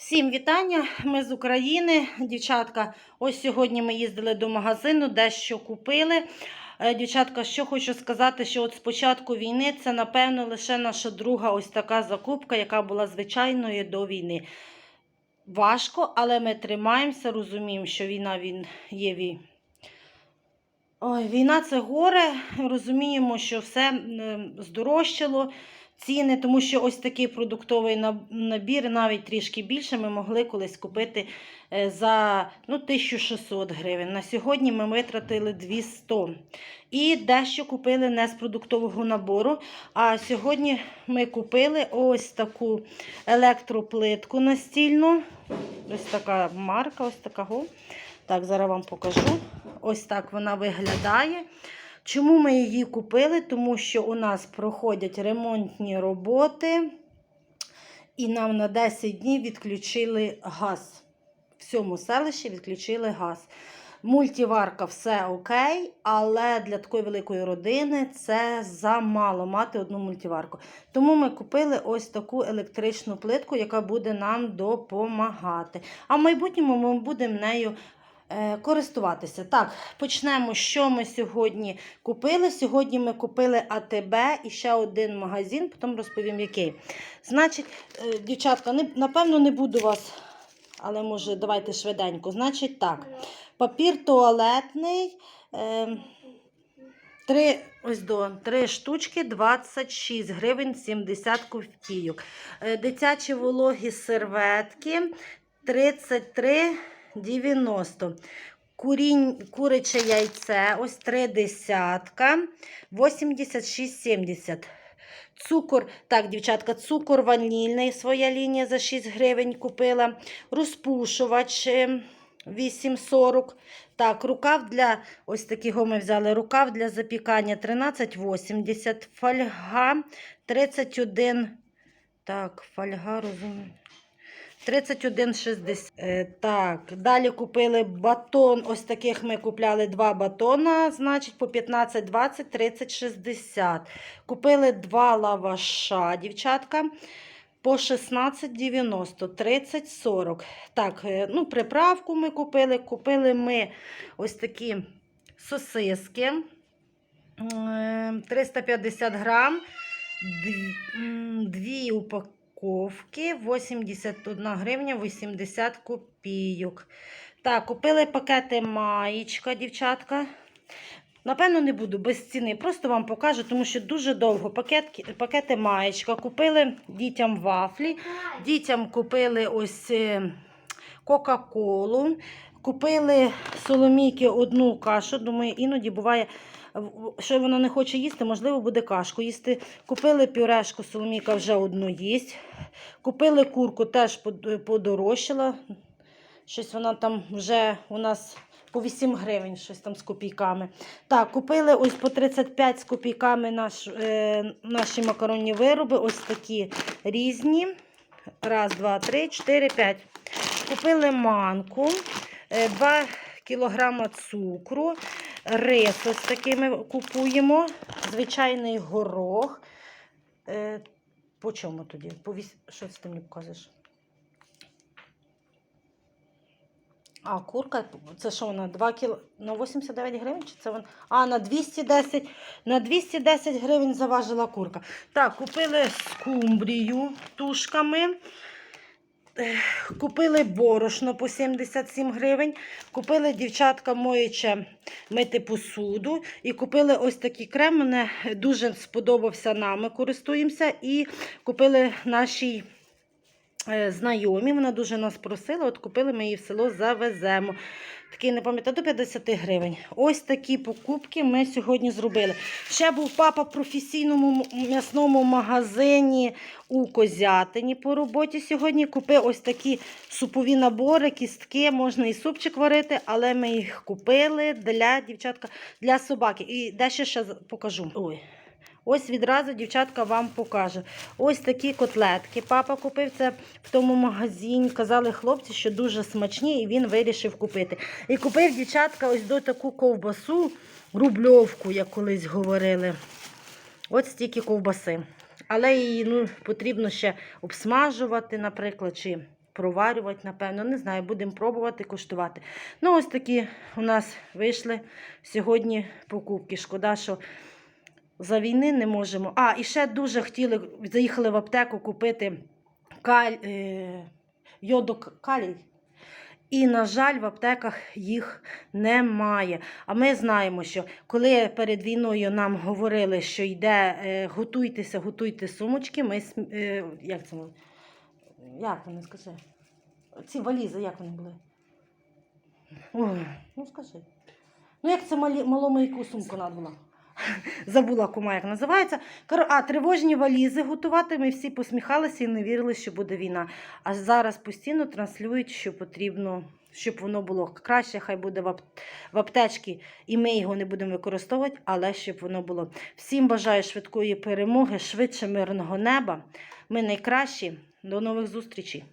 Всім вітання! Ми з України. Дівчатка, ось сьогодні ми їздили до магазину, дещо купили. Е, Дівчатка, що хочу сказати, що от з початку війни це, напевно, лише наша друга ось така закупка, яка була звичайною до війни. Важко, але ми тримаємося, розуміємо, що війна він є вій. Війна це горе. Розуміємо, що все здорожчало ціни, тому що ось такий продуктовий набір, навіть трішки більше, ми могли колись купити е, за ну, 1600 гривень. На сьогодні ми витратили 200. І дещо купили не з продуктового набору. А сьогодні ми купили ось таку електроплитку настільну. Ось така марка, ось такого. Так, зараз вам покажу. Ось так вона виглядає. Чому ми її купили? Тому що у нас проходять ремонтні роботи, і нам на 10 днів відключили газ. В цьому селищі відключили газ. Мультиварка все окей, але для такої великої родини це замало мати одну мультиварку. Тому ми купили ось таку електричну плитку, яка буде нам допомагати. А в майбутньому ми будемо нею користуватися. Так, почнемо, що ми сьогодні купили. Сьогодні ми купили АТБ і ще один магазин, потім розповім, який. Значить, е, дівчатка, напевно, не буду вас, але може, давайте швиденько. Значить, так. Папір туалетний. Е, Три, ось до, три штучки 26 гривень 70 копійок. Е, Дитячі вологі серветки 33,90. Курінь, куряче яйце, ось три десятка, 86,70. Цукор, так, дівчатка, цукор ванільний, своя лінія за 6 гривень купила. Розпушувач е, 8,40. Так, рукав для, ось такого ми взяли, рукав для запікання 13,80. Фольга 31. Так, фольга, розумію. 31,60. Е, так, далі купили батон. Ось таких ми купляли два батона, значить по 15, 20, 30, 60. Купили два лаваша, дівчатка. По 16,90, 30, 40. Так, е, ну, приправку ми купили. Купили ми ось такі сосиски. 350 грам. Дві, дві упаковки, 81 гривня 80 копійок. Так, купили пакети маєчка, дівчатка. Напевно, не буду без ціни. Просто вам покажу, тому що дуже довго пакетки, пакети маєчка. Купили дітям вафлі, дітям купили ось е, Кока-Колу. Купили соломійки одну кашу. Думаю, іноді буває, що вона не хоче їсти, можливо, буде кашку їсти. Купили пюрешку, соломійка вже одну їсть. Купили курку, теж под- подорожчала. Щось вона там вже у нас по 8 гривень, щось там з копійками. Так, купили ось по 35 з копійками наш, е, наші макаронні вироби. Ось такі різні. Раз, два, три, чотири, п'ять. Купили манку, 2 кілограма цукру, рис ось такий ми купуємо, звичайний горох. Е, по чому тоді? По віс... Що ти мені показуєш? А, курка, це що вона? 2 кіл... на 89 гривень? Чи це вона? А, на 210, на 210 гривень заважила курка. Так, купили скумбрію тушками. Купили борошно по 77 гривень. Купили дівчатка моюче мити посуду. І купили ось такий крем. Мене дуже сподобався нам. Ми користуємося. І купили нашій е, знайомі. Вона дуже нас просила. От купили ми її в село, завеземо. Такий, не пам'ятаю, до 50 гривень. Ось такі покупки ми сьогодні зробили. Ще був папа в професійному м'ясному магазині у Козятині по роботі сьогодні. Купив ось такі супові набори, кістки, можна і супчик варити, але ми їх купили для дівчатка, для собаки. І дещо ще покажу. Ой. Ось відразу дівчатка вам покаже. Ось такі котлетки. Папа купив це в тому магазині. Казали хлопці, що дуже смачні, і він вирішив купити. І купив дівчатка ось до таку ковбасу, рубльовку, як колись говорили. Ось стільки ковбаси. Але її ну, потрібно ще обсмажувати, наприклад, чи проварювати, напевно. Не знаю, будемо пробувати, куштувати. Ну, ось такі у нас вийшли сьогодні покупки. Шкода, що за війни не можемо. А, і ще дуже хотіли, заїхали в аптеку купити каль, е, йодокалій. І, на жаль, в аптеках їх немає. А ми знаємо, що коли перед війною нам говорили, що йде е, готуйтеся, готуйте сумочки, ми е, як це як вони скажи? Ці валізи, як вони були? Ой, ну скажи. Ну, як це малому яку сумку треба було? Забула кума, як називається. А, тривожні валізи готувати. Ми всі посміхалися і не вірили, що буде війна. А зараз постійно транслюють, що потрібно, щоб воно було краще, хай буде в аптечці, і ми його не будемо використовувати, але щоб воно було. Всім бажаю швидкої перемоги, швидше мирного неба. Ми найкращі. До нових зустрічей!